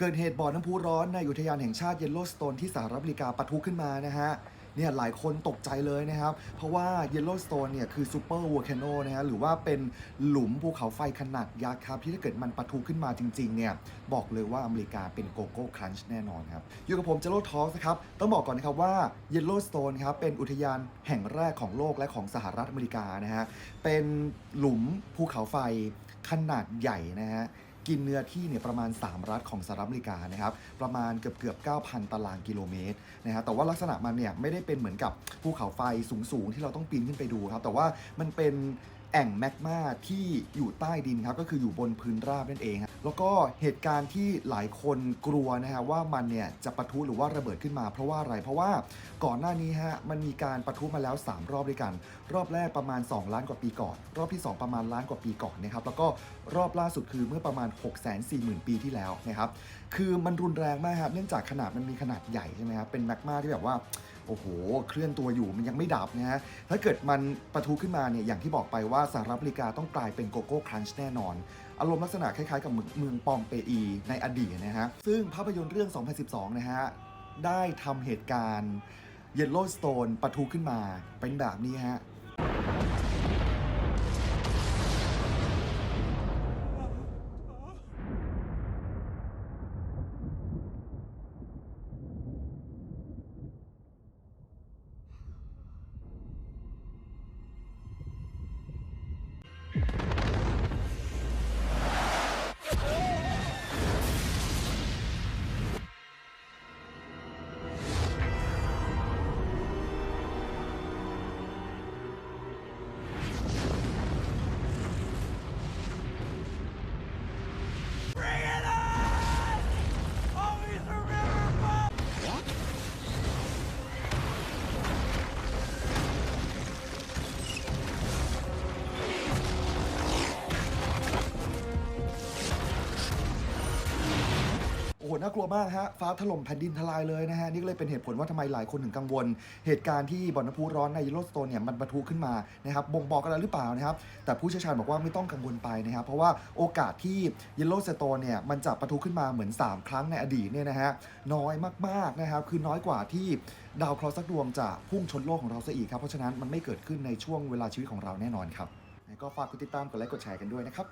เกิดเหตุบ่อน้ำพุร้อนในอุทยานแห่งชาติเยลโลสโตนที่สหรัฐอเมริกาปะทุขึ้นมานะฮะเนี่ยหลายคนตกใจเลยนะครับ เพราะว่าเยลโลสโตนเนี่ยคือซูเปอร์วอลคโนนะฮะหรือว่าเป็นหลุมภูเขาไฟขนาดยักษ์ครับที่ถ้าเกิดมันปะทุขึ้นมาจริงๆเนี่ยบอกเลยว่าอเมริกาเป็นโกโก้ครันช์แน่นอนครับ อยู่กับผมเจโรทอสครับ ต้องบอกก่อนนะครับว่าเยลโลสโตนครับเป็นอุทยานแห่งแรกของโลกและของสหรัฐอเมริกานะฮะเป็นหลุมภูเขาไฟขนาดใหญ่นะฮะ กินเนื้อที่เนี่ยประมาณ 3 รัฐของสหรัฐอเมริกานะครับประมาณเกือบเกือบ9,000 ตารางกิโลเมตรนะฮะแต่ว่าลักษณะมันเนี่ยไม่ได้เป็นเหมือนกับภูเขาไฟสูงๆ ที่เราต้องปีนขึ้นไปดูครับแต่ว่ามันเป็น แอ่งแมกมาที่อยู่ใต้ดินครับก็คืออยู่บนพื้นราบนั่นเองแล้วก็เหตุการณ์ที่หลายคนกลัวนะฮะว่ามันเนี่ยจะปะทุหรือว่าระเบิดขึ้นมา เพราะว่าอะไรเพราะว่าก่อนหน้านี้ฮะมันมีการปะทุมาแล้ว 3 รอบด้วยกัน รอบแรกประมาณ 2 ล้านกว่าปีก่อน รอบที่ 2 ประมาณล้านกว่าปีก่อนนะครับแล้วก็รอบล่าสุดคือเมื่อประมาณ 6 4 0 0 0 0 ปีที่แล้วนะครับคือมันรุนแรงมากครับเนื่องจากขนาดมันมีขนาดใหญ่ใช่ไหมครับเป็นแมกมาที่แบบว่า โอ้โห เคลื่อนตัวอยู่มันยังไม่ดับนะฮะ ถ้าเกิดมันปะทุขึ้นมาเนี่ย อย่างที่บอกไปว่าสหรัฐอเมริกาต้องกลายเป็นโกโก้ครันช์แน่นอน อารมณ์ลักษณะคล้ายๆกับมืองเมืองปองเปอีในอดีตนะฮะ ซึ่งภาพยนตร์เรื่อง 2012 นะฮะ ได้ทำเหตุการณ์เยลโลสโตนปะทุขึ้นมาเป็นแบบนี้ฮะ น่ากลัวมากฮะฟ้าถล่มแผ่นดินทลายเลยนะฮะนี่ก็เลยเป็นเหตุผลว่าทำไมหลายคนถึงกังวล เหตุการณ์ที่บ่อน้ำพุร้อนในยลโลสโตนเนี่ยมันปะทุขึ้นมานะครับบ่งบอกอะไรหรือเปล่านะครับแต่ผู้เชี่ยวชาญบอกว่าไม่ต้องกังวลไปนะครับเพราะว่าโอกาสที่เยลโลสโตนเนี่ยมันจะปะทุขึ้นมาเหมือน 3 ครั้งในอดีตเนี่ยนะฮะน้อยมากๆนะครับคือน้อยกว่าที่ดาวเคราะห์สักดวงจะพุ่งชนโลกของเราซะอีกครับเพราะฉะนั้นมันไม่เกิดขึ้นในช่วงเวลาชีวิตของเราแน่นอนครับก็ฝากกดติดตามกดไลค์กดแชร์กันด้วยนะครับ